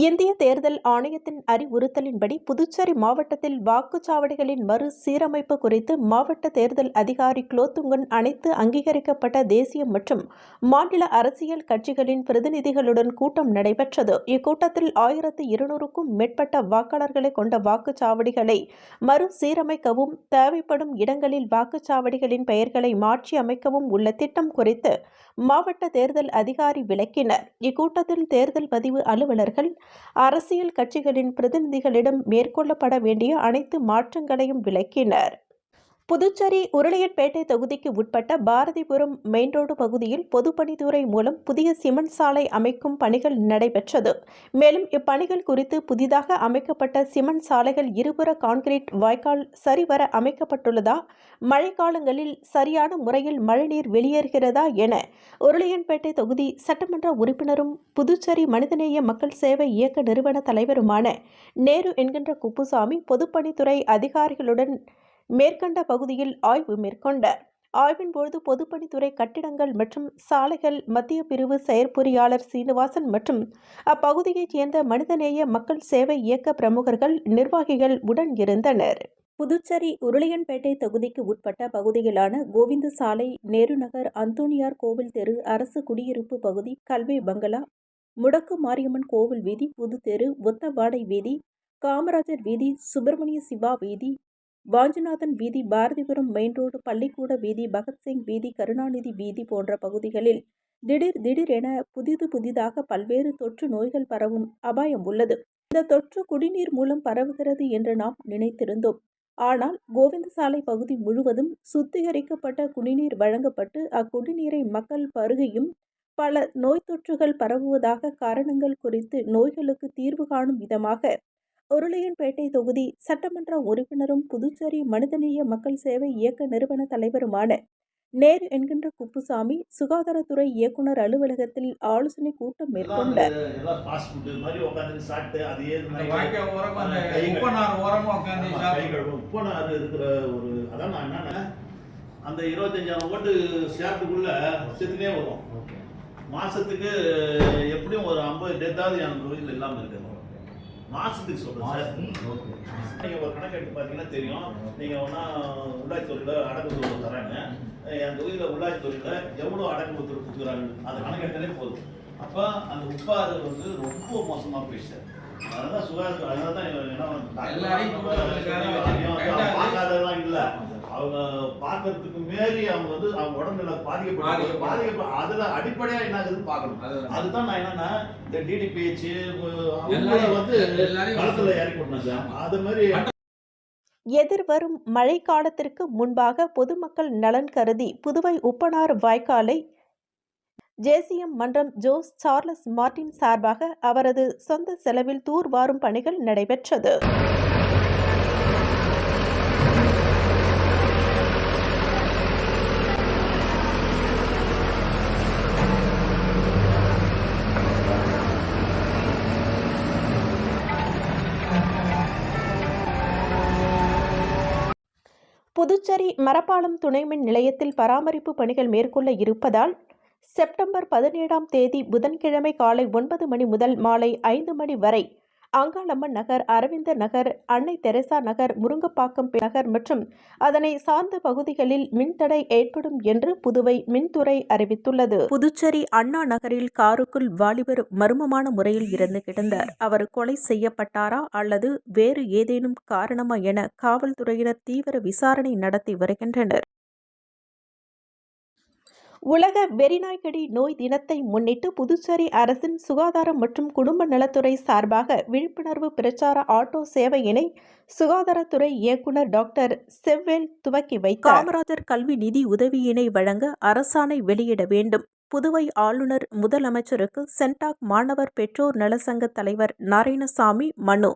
இந்திய தேர்தல் ஆணையத்தின் அறிவுறுத்தலின்படி புதுச்சேரி மாவட்டத்தில் வாக்குச்சாவடிகளின் மறு சீரமைப்பு குறித்து மாவட்ட தேர்தல் அதிகாரி குலோத்துங்கன் அனைத்து அங்கீகரிக்கப்பட்ட தேசிய மற்றும் மாநில அரசியல் கட்சிகளின் பிரதிநிதிகளுடன் கூட்டம் நடைபெற்றது. இக்கூட்டத்தில் ஆயிரத்து இருநூறுக்கும் மேற்பட்ட வாக்காளர்களை கொண்ட வாக்குச்சாவடிகளை மறு சீரமைக்கவும் தேவைப்படும் இடங்களில் வாக்குச்சாவடிகளின் பெயர்களை மாற்றி அமைக்கவும் உள்ள திட்டம் குறித்து மாவட்ட தேர்தல் அதிகாரி விளக்கினர். இக்கூட்டத்தில் தேர்தல் பதிவு அலுவலர்கள் அரசியல் கட்சிகளின் பிரதிநிதிகளிடம் மேற்கொள்ளப்பட வேண்டிய அனைத்து மாற்றங்களையும் விளக்கினர். புதுச்சேரி உருளையன்பேட்டை தொகுதிக்கு உட்பட்ட பாரதிபுரம் மெயின் ரோடு பகுதியில் பொதுப்பணித்துறை மூலம் புதிய சிமெண்ட் சாலை அமைக்கும் பணிகள் நடைபெற்றது. மேலும் இப்பணிகள் குறித்து புதிதாக அமைக்கப்பட்ட சிமெண்ட் சாலைகள் இருபுற கான்கிரீட் வாய்க்கால் சரிவர அமைக்கப்பட்டுள்ளதா? மழைக்காலங்களில் சரியான முறையில் மழைநீர் வெளியேறுகிறதா என உருளையன்பேட்டை தொகுதி சட்டமன்ற உறுப்பினரும் புதுச்சேரி மனிதநேய மக்கள் சேவை இயக்க நிறுவன தலைவருமான நேரு என்கின்ற குப்புசாமி பொதுப்பணித்துறை அதிகாரிகளுடன் மேற்கண்ட பகுதியில் ஆய்வு மேற்கொண்டார் ஆய்வின் பொழுது பொதுப்பணித்துறை கட்டிடங்கள் மற்றும் சாலைகள் மத்திய பிரிவு செயற்பொறியாளர் சீனிவாசன் மற்றும் அப்பகுதியைச் சேர்ந்த மனிதநேய மக்கள் சேவை இயக்க பிரமுகர்கள் நிர்வாகிகள் உடன் இருந்தனர். புதுச்சேரி உருளையன்பேட்டை தொகுதிக்கு உட்பட்ட பகுதிகளான கோவிந்த சாலை நேரு நகர் அந்தோனியார் கோவில் தெரு அரசு குடியிருப்பு பகுதி கல்வி பங்களா முடக்கு மாரியம்மன் கோவில் வீதி புதுத்தெரு ஒத்தவாடை வீதி காமராஜர் வீதி சுப்பிரமணிய சிவா வீதி வாஞ்சிநாதன் வீதி பாரதிபுரம் மெயின் ரோடு பள்ளிக்கூட வீதி பகத்சிங் வீதி கருணாநிதி வீதி போன்ற பகுதிகளில் திடீர் திடீரென புதிது புதிதாக பல்வேறு தொற்று நோய்கள் பரவும் அபாயம் உள்ளது. இந்த தொற்று குடிநீர் மூலம் பரவுகிறது என்று நாம் நினைத்திருந்தோம். ஆனால் கோவிந்தசாலை பகுதி முழுவதும் சுத்திகரிக்கப்பட்ட குடிநீர் வழங்கப்பட்டு அக்குடிநீரை மக்கள் பருகையும் பல நோய் தொற்றுகள் பரவுவதாக காரணங்கள் குறித்து நோய்களுக்கு தீர்வு காணும் விதமாக உருளையன்பேட்டை தொகுதி சட்டமன்ற உறுப்பினரும் புதுச்சேரி மனிதநேய மக்கள் சேவை இயக்க நிறுவன தலைவருமான நேரு என்கின்ற குப்புசாமி சுகாதாரத்துறை இயக்குனர் அலுவலகத்தில் ஆலோசனை கூட்டம் மேற்கொண்டார் அந்த இருபத்தஞ்சாயிரம் ஓட்டு சேர்த்துக்குள்ள செத்துனே வரும் மாசத்துக்கு எப்படியும் ஒரு ஐம்பது டெத்தாவது என் கோயில் இல்லாம இருக்கு மாசத்துக்கு சொல்றேன் சார். நீங்க ஒரு கணக்கு எடுத்து பாத்தீங்கன்னா தெரியும். நீங்க ஒன்னா உள்ளாட்சி துறையில அடக்குமுறை தராங்க என் தொகுதியில உள்ளாட்சி துறையில எவ்வளவு அடக்குமுறை கொடுக்குறாங்க அந்த கணக்கு எடுத்தாலே போதும். அப்ப அந்த உப்பாறு வந்து ரொம்ப மோசமா போயிடுச்சு அதனால சுகாதார அதனால தான் என்ன எல்லாரையும் கூப்பிட்டு வந்து அவங்க ரெண்டாவது பார்க்காததெல்லாம் இல்ல அவங்க பார்க்கறதுக்கு மீறி அவங்க வந்து அவங்க உடம்புல பாதிக்கப்பட்டு பாதிக்கப்படும். பாதிக்கப்ப அதுல அடிப்படையா என்ன ஆகுதுன்னு பார்க்கணும் அதுதான். நான் என்னன்னா இந்த டிடிபிஹெச் அவங்கள எல்லாரையும் வந்து எல்லாரையும் களத்துல இறக்கி விட்டேன் சார் அது மாதிரி எதிர்வரும் மழைக்காலத்திற்கு முன்பாக பொதுமக்கள் நலன் கருதி புதுவை உப்பனார் வாய்க்காலை ஜேசிஎம் மன்றம் ஜோஸ் சார்லஸ் மார்டின் சார்பாக அவரது சொந்த செலவில் தூர்வாரும் பணிகள் நடைபெற்றது புதுச்சேரி மரப்பாலம் துணைமின் நிலையத்தில் பராமரிப்பு பணிகள் மேற்கொள்ள இருப்பதால் செப்டம்பர் பதினேழாம் தேதி புதன்கிழமை காலை ஒன்பது மணி முதல் மாலை ஐந்து மணி வரை அங்காளம்மன் நகர் அரவிந்தர் நகர் அன்னை தெரசா நகர் முருங்கப்பாக்கம் நகர் மற்றும் அதனை சார்ந்த பகுதிகளில் மின்தடை ஏற்படும் என்று புதுவை மின்துறை அறிவித்துள்ளது. புதுச்சேரி அண்ணா நகரில் காருக்குள் வாலிபர் மர்மமான முறையில் இறந்து கிடந்தார். அவர் கொலை செய்யப்பட்டாரா அல்லது வேறு ஏதேனும் காரணமா என காவல்துறையினர் தீவிர விசாரணை நடத்தி வருகின்றனர். உலக வெறிநாய்க்கடி நோய் தினத்தை முன்னிட்டு புதுச்சேரி அரசின் சுகாதாரம் மற்றும் குடும்ப நலத்துறை சார்பாக விழிப்புணர்வு பிரச்சார ஆட்டோ சேவையினை சுகாதாரத்துறை இயக்குனர் டாக்டர் செவ்வேல் துவக்கி வைத்தார். காமராஜர் கல்வி நிதி உதவியினை வழங்க அரசாணை வெளியிட வேண்டும். புதுவை ஆளுநர் முதலமைச்சருக்கு சென்டாக் மாணவர் பெற்றோர் நலசங்க தலைவர் நாராயணசாமி மனு